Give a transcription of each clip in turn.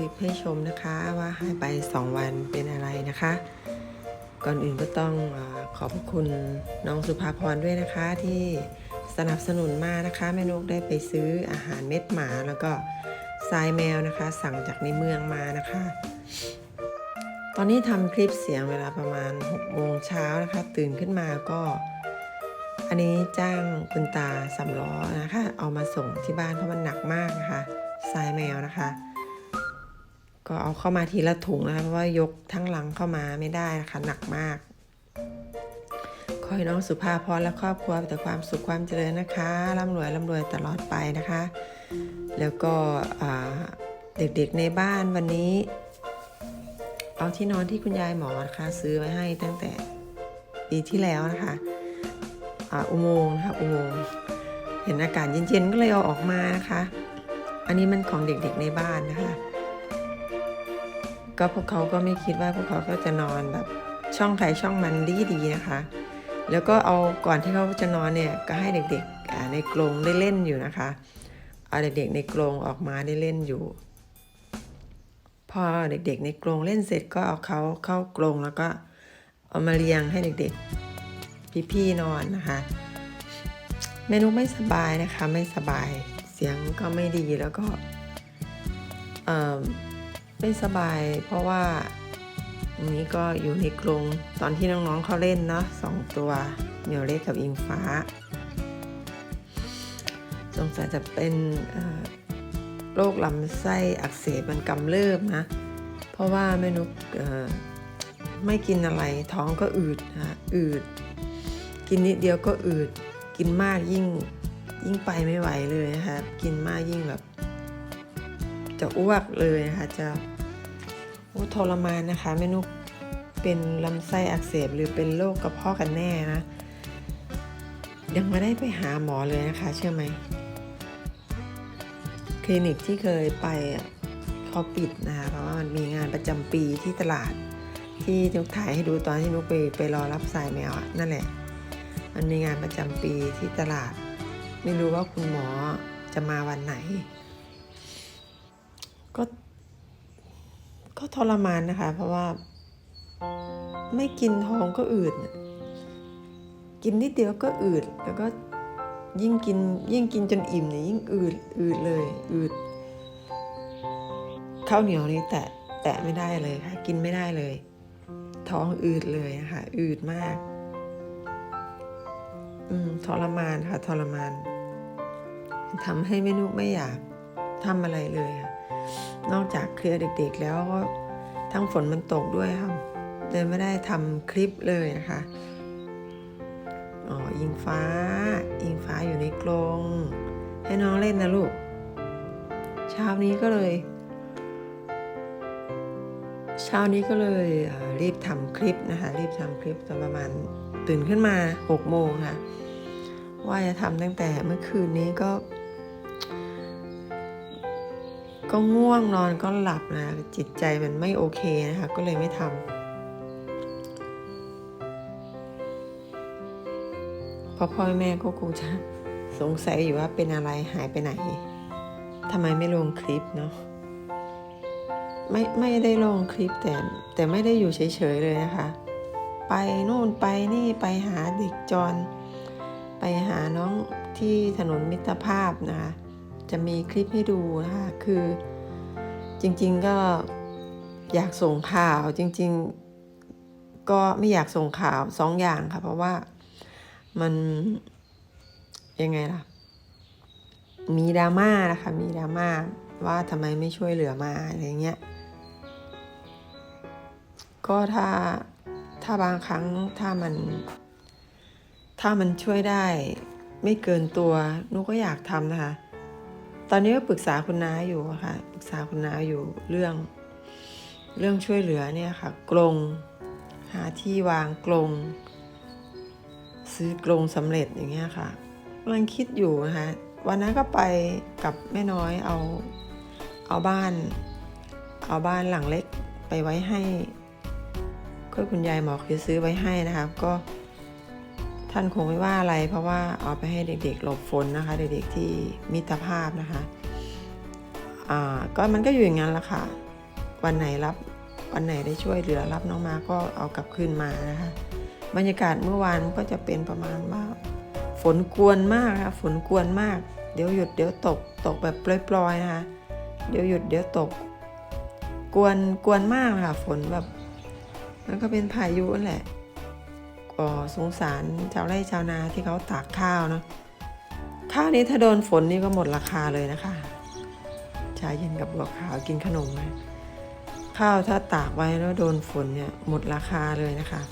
ลิปให้ชมนะคะว่าหายไป 2 วันเป็นอะไรนะคะ ก่อนอื่นก็ต้องอขอบพระคุณน้องสุภาพรด้วยนะคะที่สนับสนุนมานะคะแม่นกได้ไปซื้ออาหารเม็ดหมาแล้วก็ทรายแมวนะคะ สั่งจากในเมืองมานะคะ ตอนนี้ทำคลิปเสียงเวลาประมาณ6โมงเช้านะคะ ตื่นขึ้นมาก็อันนี้จ้างคุณตาสำล้อนะคะ เอามาส่งที่บ้านเพราะมันหนักมากนะคะทรายแมวนะคะ ก็เอาเข้ามาทีละถุงนะคะเพราะว่ายกทั้งหลังเข้ามาไม่ได้นะคะหนักมาก ขอให้น้องสุภาพรและครอบครัวแต่ความสุขความเจริญนะคะร่ำรวยร่ำรวยตลอดไปนะคะ แล้วก็เด็กๆในบ้านวันนี้ เอาที่นอนที่คุณยายหมอนะคะซื้อไว้ให้ตั้งแต่ปีที่แล้วนะคะอาอุโมงค์นะคะอุโมงค์เห็นอากาศเย็นๆก็เลยเอาออกมานะคะ อันนี้มันของเด็กๆในบ้านนะคะ ก็พวกเขาก็ไม่คิดว่าพวกเขาก็จะนอนแบบช่องใครช่องมันดีๆนะคะ แล้วก็เอาก่อนที่เขาจะนอนเนี่ยก็ให้เด็กๆอ่าในกรงได้เล่นอยู่นะคะเอาเด็กๆในกรงออกมาได้เล่นอยู่ พอเด็กๆในกรงเล่นเสร็จก็เอาเขาเข้ากรงแล้วก็เอามาเรียงให้เด็กๆพี่ๆนอนนะคะเมนูไม่สบายนะคะไม่สบายเสียงก็ไม่ดีแล้วก็เอ่อ ไม่สบาย เพราะว่าอันนี้ก็อยู่ในกรงตอนที่น้องๆเขาเล่นเนาะสองตัวเหมียวเล็กกับอิงฟ้า สงสัยจะเป็นโรคลำไส้อักเสบมันกำเริบนะ เพราะว่าแม่นุกไม่กินอะไรท้องก็อืดนะอืด กินนิดเดียวก็อืด กินมากยิ่งยิ่งไปไม่ไหวเลยนะคะกินมากยิ่งแบบ จะอ้วกเลยนะคะจะโอ้ทรมานนะคะแม่นุกเป็นลำไส้อักเสบหรือเป็นโรคกระเพาะกันแน่นะยังไม่ได้ไปหาหมอเลยนะคะ เชื่อไหมคลินิกที่เคยไปเขาปิดนะคะเพราะว่ามันมีงานประจำปีที่ตลาดที่นุกถ่ายให้ดูตอนที่นุกไปไปรอรับสายแมวอะนั่นแหละ มันมีงานประจำปีที่ตลาด ไม่รู้ว่าคุณหมอจะมาวันไหน ก็ทรมานนะคะ เพราะว่า ไม่กินท้องก็อืดกินนิดเดียวก็อืดแล้วก็ยิ่งกินยิ่งกินจนอิ่มเนี่ยยิ่งอืดอืดเลยอืดข้าวเหนียวนี่แตะแตะไม่ได้เลยค่ะ กินไม่ได้เลย ท้องอืดเลยนะคะอืดมาก อืมทรมานค่ะทรมานทำให้แม่นุกไม่อยากทำอะไรเลยค่ะ นอกจากเคลียร์เด็กๆ แล้วก็ทั้งฝนมันตกด้วยค่ะเลยไม่ได้ทำคลิปเลยนะคะอ๋ออิงฟ้า อิงฟ้าอยู่ในกรงให้น้องเล่นนะลูก เช้านี้ก็เลย เช้านี้ก็เลยรีบทำคลิปนะคะรีบทำคลิปตอนประมาณตื่นขึ้นมา6โมงค่ะ ว่าจะทำตั้งแต่เมื่อคืนนี้ก็ ก็ง่วงนอนก็หลับนะ จิตใจมันไม่โอเคนะคะ ก็เลยไม่ทำเพราะพ่อแม่ก็คงจะสงสัยอยู่ว่าเป็นอะไรหายไปไหนทำไมไม่ลงคลิปเนาะไม่ไม่ได้ลงคลิปแต่แต่ไม่ได้อยู่เฉยๆเลยนะคะ ไปนู่นไปนี่ไปหาเด็กจร ไปหาน้องที่ถนนมิตรภาพนะคะ จะมีคลิปให้ดูนะคะคือจริง ๆก็อยากส่งข่าวจริง ๆ ก็ไม่อยากส่งข่าวสองอย่างค่ะ เพราะว่ามันยังไงล่ะ มีดราม่านะคะ มีดราม่าว่าทำไมไม่ช่วยเหลือมาอะไรเงี้ยก็ถ้าถ้าบางครั้งถ้ามัน ถ้ามันช่วยได้ ไม่เกินตัวนุกก็อยากทำนะคะ ตอนนี้ก็ปรึกษาคุณน้าอยู่ค่ะ ปรึกษาคุณน้าอยู่เรื่อง เรื่องช่วยเหลือเนี่ยค่ะ กรง หาที่วางกรง ซื้อกรงสำเร็จอย่างเงี้ยค่ะกำลังคิดอยู่นะคะ วันนั้นก็ไปกับแม่น้อยเอา เอาบ้าน เอาบ้านหลังเล็กไปไว้ให้ก็คุณยายหมอคือซื้อไว้ให้นะคะก็ ท่านคงไม่ว่าอะไร เพราะว่าเอาไปให้เด็กๆหลบฝนนะคะ เด็กๆที่มิตรภาพนะคะอ่าก็มันก็อยู่อย่างนั้นแหละค่ะ วันไหนรับวันไหนได้ช่วยเหลือรับน้องมาก็เอากลับคืนมานะคะ บรรยากาศเมื่อวานก็จะเป็นประมาณว่าฝนกวนมากค่ะฝนกวนมาก เดี๋ยวหยุดเดี๋ยวตกตกแบบปล่อยๆนะคะเดี๋ยวหยุดเดี๋ยวตก กวนกวนมากค่ะ ฝนแบบ มันก็เป็นพายุนั่นแหละ ก็สงสารชาวไร่ชาวนาที่เขาตากข้าวเนาะข้าวนี้ถ้าโดนฝนนี่ก็หมดราคาเลยนะคะชาเย็นกับบัวขาวกินขนมไหมข้าวถ้าตากไว้แล้วโดนฝนเนี่ยหมดราคาเลยนะคะ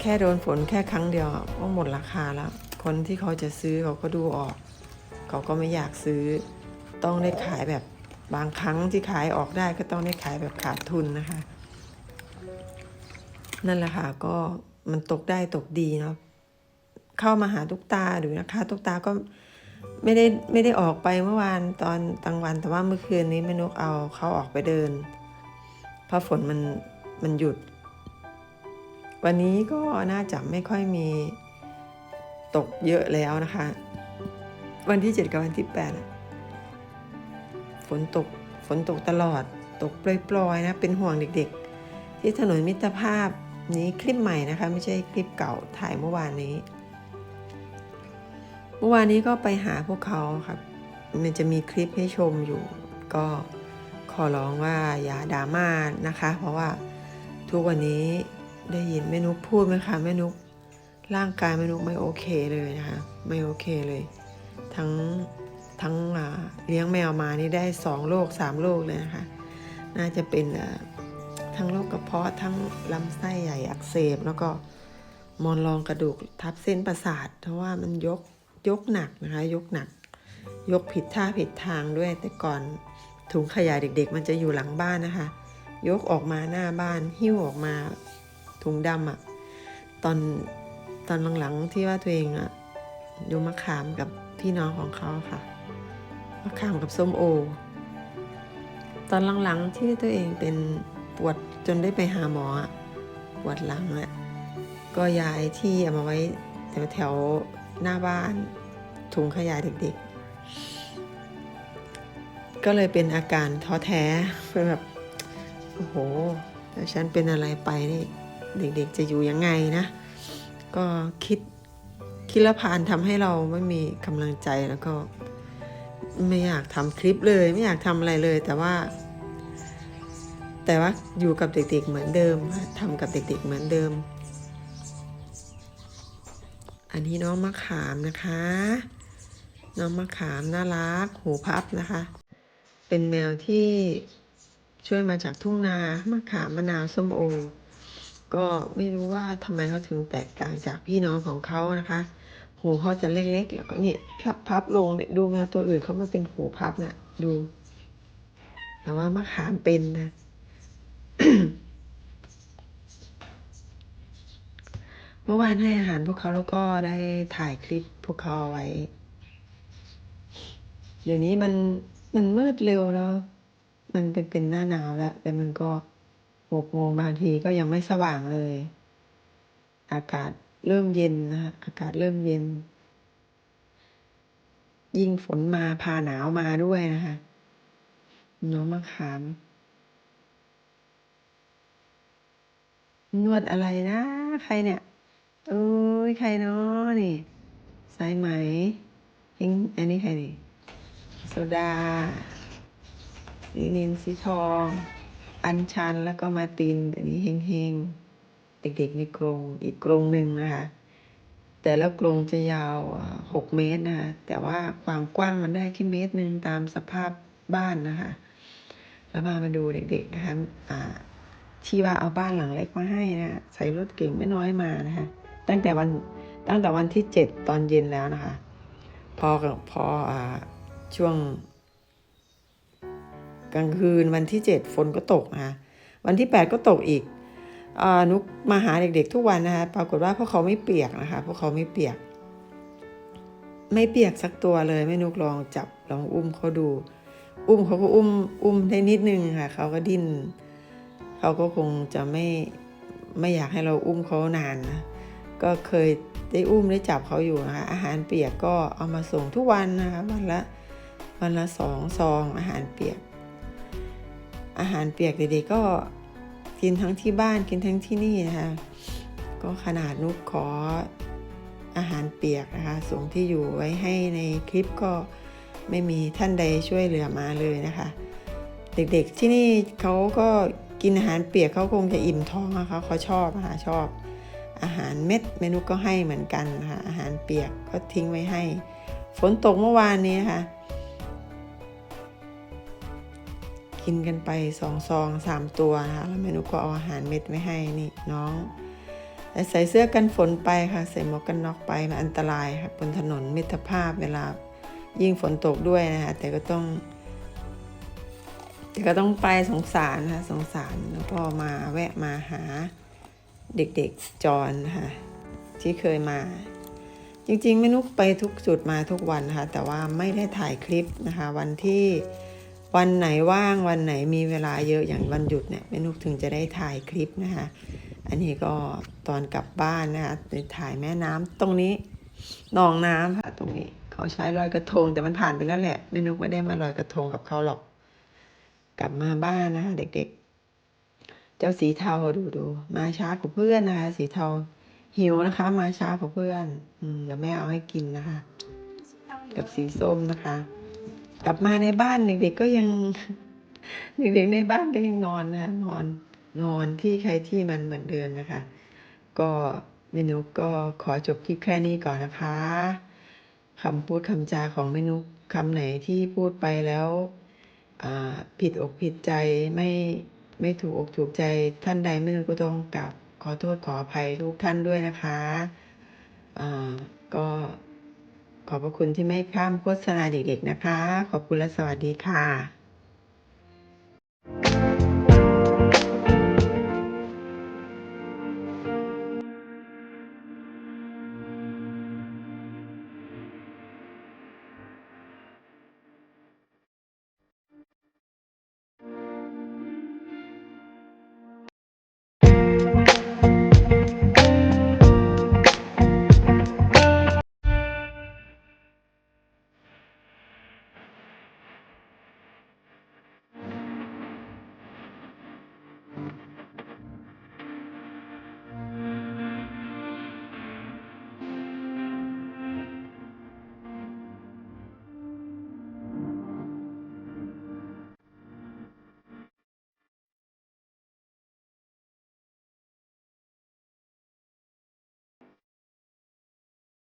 แค่โดนฝนแค่ครั้งเดียวก็หมดราคาแล้ว คนที่เขาจะซื้อเขาก็ดูออก เขาก็ไม่อยากซื้อ ต้องได้ขายแบบบางครั้งที่ขายออกได้ก็ต้องได้ขายแบบขาดทุนนะคะ นั่นแหละค่ะก็ มันตกได้ตกดีเนาะเข้ามาหาตุกตาหรือนะคะ ตุกตาก็ไม่ได้ไม่ได้ออกไปเมื่อวานตอนกลางวันแต่ว่าเมื่อคืนนี้แม่นกเอาเขาออกไปเดิน เพราะฝนมันมันหยุด วันนี้ก็น่าจะไม่ค่อยมีตกเยอะแล้วนะคะ วันที่ 7 กับวันที่ 8 ฝนตกฝนตกตลอด ตกปล่อยๆนะ เป็นห่วงเด็กๆ ที่ถนนมิตรภาพ นี้คลิปใหม่นะคะ ไม่ใช่คลิปเก่าถ่ายเมื่อวานนี้ เมื่อวานนี้ก็ไปหาพวกเขาครับ มันจะมีคลิปให้ชมอยู่ ก็ขอร้องว่าอย่าดราม่านะคะ เพราะว่าทุกวันนี้ได้ยินแม่นุกพูดไหมคะแม่นุกร่างกายแม่นุกไม่โอเคเลยนะคะไม่โอเคเลย ทั้งทั้งเลี้ยงแมวมานี่ได้สองโรคสามโรคเลยนะคะ น่าจะเป็น ทั้งโรคกระเพาะทั้งลำไส้ใหญ่อักเสบ แล้วก็มอนรองกระดูกทับเส้นประสาท เพราะว่ามันยกยกหนักนะคะ ยกหนัก ยกผิดท่าผิดทางด้วย แต่ก่อนถุงขยะเด็ก ๆ มันจะอยู่หลังบ้านนะคะ ยกออกมาหน้าบ้าน หิ้วออกมาถุงดำอะ่ะตอนตอนหลังๆที่ว่าตัวเองอะ่ะดูมะขามกับพี่น้องของเขาค่ะมะขามกับส้มโอ ตอนหลังๆที่ตัวเองเป็น ปวดจนได้ไปหาหมอปวดหลังอะก็ย้ายที่เอามาไว้แถวแถวๆหน้าบ้านถุงขยะเด็กๆ ก็เลยเป็นอาการท้อแท้เป็นแบบโอ้โหแต่ฉันเป็นอะไรไปนี่เด็กๆจะอยู่ยังไงนะ ก็คิดคิดและผ่านทำให้เราไม่มีกำลังใจแล้วก็ไม่อยากทำคลิปเลย ไม่อยากทำอะไรเลย แต่ว่า แต่ว่าอยู่กับเด็กๆเหมือนเดิมทำกับเด็กๆเหมือนเดิม อันนี้น้องมะขามนะคะ น้องมะขามน่ารัก หูพับนะคะ เป็นแมวที่ช่วยมาจากทุ่งนามะขามมะนาวส้มโอ ก็ไม่รู้ว่าทำไมเขาถึงแตกต่างจากพี่น้องของเขานะคะ หูเขาจะเล็กๆแล้วก็นี่พับพับลงเนี่ยดูแมวตัวอื่นเขาม่เป็นหูพับนะ่ะดู แต่ว่ามะขามเป็นนะ เมื่อวานให้อาหารพวกเขาแล้วก็ได้ถ่ายคลิปพวกเขาไว้ เดี๋ยวนี้มันมันมืดเร็วแล้ว มันเป็นเป็นหน้าหนาวแล้ว แต่มันก็หกโมงบางทีก็ยังไม่สว่างเลย อากาศเริ่มเย็นนะคะอากาศเริ่มเย็น ยิ่งฝนมาพาหนาวมาด้วยนะคะน้องมะขาม นวดอะไรนะ ใครเนี่ยเอ้ยใครเนาะนี่ สายไหมเฮงอันนี้ใครนี่โซดาลินินสีทอง อัญชันแล้วก็มาตินอันนี้เฮงเฮงๆเด็กๆในกรงอีกกรงหนึ่งนะคะ แต่ละกรงจะยาวหกเมตรนะคะแต่ว่าความกว้างมันได้แค่เมตรหนึ่งตามสภาพบ้านนะคะ แล้วพามาดูเด็กๆนะคะอ่า ที่ว่าเอาบ้านหลังเล็กมาให้นะใส่รถเก่งไม่น้อยมานะคะตั้งแต่วันตั้งแต่วันที่เจ็ดตอนเย็นแล้วนะคะ พอพออ่าช่วง กลางคืนวันที่เจ็ดฝนก็ตกนะคะวันที่แปดก็ตกอีกอนุกมาหาเด็กๆทุกวันนะคะปรากฏว่าพวกเขาไม่เปียกนะคะพวกเขาไม่เปียก ไม่เปียกสักตัวเลยแม่นุกลองจับลองอุ้มเขาดู อุ้มเขาก็อุ้มอุ้มได้นิดนึงค่ะเขาก็ดิ้น เขาก็คงจะไม่ไม่อยากให้เราอุ้มเขานานนะก็เคยได้อุ้มได้จับเขาอยู่นะคะอาหารเปียกก็เอามาส่งทุกวันนะคะวันละวันละสองซองอาหารเปียกออาหารเปียกเด็กๆก็กินทั้งที่บ้านกินทั้งที่นี่นะคะก็ขนาดนุกขออาหารเปียกนะคะส่งที่อยู่ไว้ให้ในคลิปก็ไม่มีท่านใดช่วยเหลือมาเลยนะคะ เด็กๆที่นี่เขาก็ กินอาหารเปียกเขาคงจะอิ่มท้องนะคะเขาชอบนะคะชอบ อาหารเม็ดเมนูก็ให้เหมือนกันนะคะอาหารเปียกก็ทิ้งไว้ให้ ฝนตกเมื่อวานนี้นะคะกินกันไปสองซองสามตัวนะคะแล้วเมนูก็เอาอาหารเม็ดไว้ให้นี่น้องแต่ใส่เสื้อกันฝนไปค่ะ ใส่หมวกกันน็อกไปมันอันตรายค่ะบนถนนมิตรภาพเวลายิ่งฝนตกด้วยนะคะแต่ก็ต้อง แต่ก็ต้องไปสงสารนะคะสงสารแล้วก็มาแวะมาหาเด็กๆจรนะคะที่เคยมา จริงๆไม่นุกไปทุกจุดมาทุกวันนะคะแต่ว่าไม่ได้ถ่ายคลิปนะคะ วันที่วันไหนว่างวันไหนมีเวลาเยอะอย่างวันหยุดเนี่ยแม่นุกถึงจะได้ถ่ายคลิปนะคะ อันนี้ก็ตอนกลับบ้านนะคะถ่ายแม่น้ำตรงนี้หนองน้ำค่ะตรงนี้ เขาใช้ลอยกระทงแต่มันผ่านไปแล้วแหละแม่นุกไม่ได้มาลอยกระทงกับเขาหรอก กลับมาบ้านนะคะเด็กๆ เจ้าสีเทาดูดูมาช้ากว่าเพื่อนนะคะ สีเทาหิวนะคะ มาช้ากว่าเพื่อนอืมเดี๋ยวแม่เอาให้กินนะคะ กับสีส้มนะคะ กลับมาในบ้านเด็กๆก็ยังเด็กๆในบ้านก็ยังนอนนะนอนนอนที่ใครที่มันเหมือนเดิมนนะคะ ก็เมนูก็ขอจบคลิปแค่นี้ก่อนนะคะคำพูดคำจาของเมนูคำไหนที่พูดไปแล้ว ผิดอกผิดใจไม่ไม่ถูกอกถูกใจท่านใดเมื่อก็ต้องกลับขอโทษขออภัยทุกท่านด้วยนะคะอ่าก็ขอบพระคุณที่ไม่ข้ามโฆษณาเด็กๆนะคะ ขอบคุณและสวัสดีค่ะ